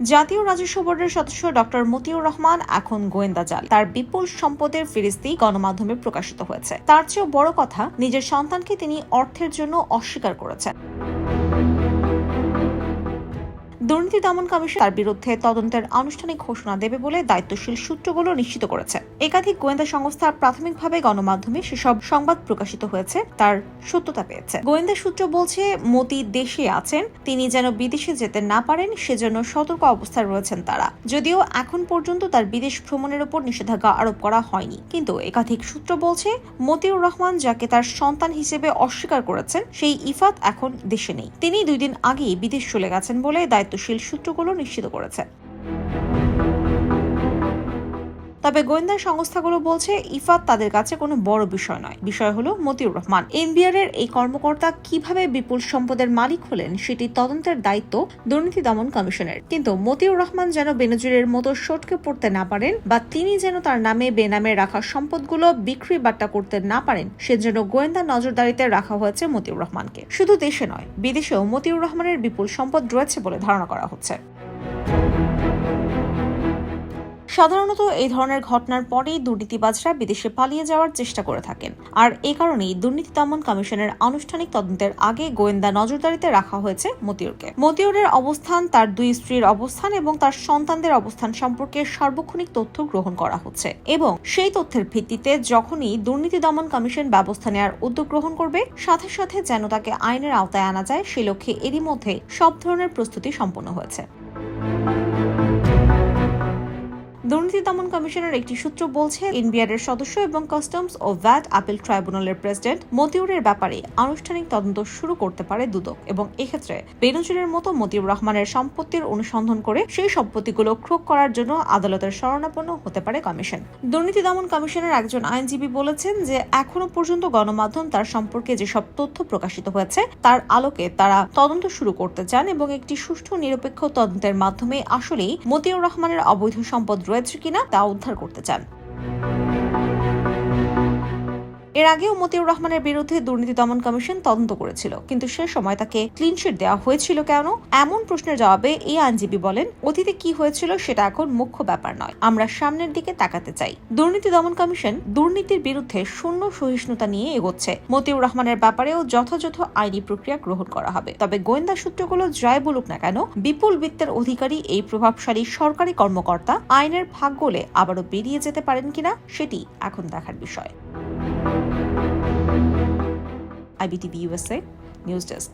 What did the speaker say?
জাতীয় রাজস্ব বোর্ডের সদস্য ডক্টর মতিউর রহমান এখন গোয়েন্দা জাল। তার বিপুল সম্পদের ফিরিস্তি গণমাধ্যমে প্রকাশিত হয়েছে। তার চেয়েও বড় কথা, নিজের সন্তানকে তিনি অর্থের জন্য অস্বীকার করেছেন। দুর্নীতি দমন কমিশন তার বিরুদ্ধে তদন্তের আনুষ্ঠানিক ঘোষণা দেবে বলে দায়িত্বশীল সূত্রগুলো নিশ্চিত করেছে। একাধিক গোয়েন্দা সংস্থা প্রাথমিকভাবে গণমাধ্যমে সেসব সংবাদ প্রকাশিত হয়েছে, তার সত্যতা পেয়েছে। গোয়েন্দা সূত্র বলছে, মতি দেশে আছেন, তিনি যেন বিদেশে যেতে না পারেন, সেজন্য সতর্ক অবস্থায় রয়েছেন তারা। যদিও এখন পর্যন্ত তার বিদেশ ভ্রমণের উপর নিষেধাজ্ঞা আরোপ করা হয়নি। কিন্তু একাধিক সূত্র বলছে, মতিউর রহমান যাকে তার সন্তান হিসেবে অস্বীকার করেছেন, সেই ইফাত এখন দেশে নেই। তিনি দুই দিন আগেই বিদেশ চলে গেছেন বলে দায়িত্বশীল সূত্রগুলো নিশ্চিত করেছে। তবে গোয়েন্দা সংস্থাগুলো বলছে ইফাত তাদের কাছে কোনো বড় বিষয় নয়। বিষয় হলো মতিউর রহমান। এনবিআর এর এই কর্মকর্তা কীভাবে বিপুল সম্পদের মালিক হলেন সেটি তদন্তের দায়িত্ব দুর্নীতি দমন কমিশনের। কিন্তু মতিউর রহমান যেন বেনজিরের মতো সটকে পড়তে না পারেন বা তিনি যেন তার নামে বেনামে রাখা সম্পদগুলো বিক্রি বাট্টা করতে না পারেন, সেজন্য গোয়েন্দা নজরদারিতে রাখা হয়েছে মতিউর রহমানকে। শুধু দেশে নয়, বিদেশেও মতিউর রহমানের বিপুল সম্পদ রয়েছে বলে ধারণা করা হচ্ছে। সাধারণত এই ধরনের ঘটনার পরেই দুর্নীতিবাজরা বিদেশে পালিয়ে যাওয়ার চেষ্টা করে থাকেন। আর এ কারণেই দুর্নীতি দমন কমিশনের আনুষ্ঠানিক তদন্তের আগে গোয়েন্দা নজরদারিতে রাখা হয়েছে মতিউরকে। মতিউরের অবস্থান, তার দুই স্ত্রীর অবস্থান এবং তার সন্তানদের অবস্থান সম্পর্কে সার্বক্ষণিক তথ্য গ্রহণ করা হচ্ছে এবং সেই তথ্যের ভিত্তিতে যখনই দুর্নীতি দমন কমিশন ব্যবস্থা নেওয়ার উদ্যোগ গ্রহণ করবে, সাথে সাথে যেন তাকে আইনের আওতায় আনা যায়, সে লক্ষ্যে এরই মধ্যে সব ধরনের প্রস্তুতি সম্পন্ন হয়েছে। দুর্নীতি দমন কমিশনের একটি সূত্র বলছে, এনবিআর এর সদস্য এবং কাস্টমস ও ভ্যাট আপিল ট্রাইব্যুনালের প্রেসিডেন্ট মতিউরের ব্যাপারে আনুষ্ঠানিক তদন্ত শুরু করতে পারে দুদক এবং এক্ষেত্রে বেনজিরের মতো মতিউর রহমানের সম্পত্তির অনুসন্ধান করে সেই সম্পত্তিগুলো ক্রোক করার জন্য আদালতের শরণাপন্ন হতে পারে কমিশন। দুর্নীতি দমন কমিশনের একজন আইনজীবী বলেছেন যে, এখনও পর্যন্ত গণমাধ্যম তার সম্পর্কে যেসব তথ্য প্রকাশিত হয়েছে, তার আলোকে তারা তদন্ত শুরু করতে চান এবং একটি সুষ্ঠু নিরপেক্ষ তদন্তের মাধ্যমে আসলেই মতিউর রহমানের অবৈধ সম্পদ রয়েছে কিনা তা উদ্ধার করতে চান। এর আগেও মতিউর রহমানের বিরুদ্ধে দুর্নীতি দমন কমিশন তদন্ত করেছিল, কিন্তু সে সময় তাকে ক্লিনশিট দেওয়া হয়েছিল কেন? এমন প্রশ্নের জবাবে এই আইনজীবী বলেন, অতীতে কি হয়েছিল সেটা এখন মুখ্য ব্যাপার নয়। আমরা সামনের দিকে তাকাতে চাই। দুর্নীতি দমন কমিশন দুর্নীতির বিরুদ্ধে শূন্য সহিষ্ণুতা নিয়ে এগোচ্ছে। মতিউর রহমানের ব্যাপারেও যথাযথ আইনি প্রক্রিয়া গ্রহণ করা হবে। তবে গোয়েন্দা সূত্রগুলো জয় বলুক না কেন, বিপুল বিত্তের অধিকারী এই প্রভাবশালী সরকারি কর্মকর্তা আইনের ভাগ গোলে আবারও বেরিয়ে যেতে পারেন কিনা, সেটি এখন দেখার বিষয়। IBTV USA News Desk.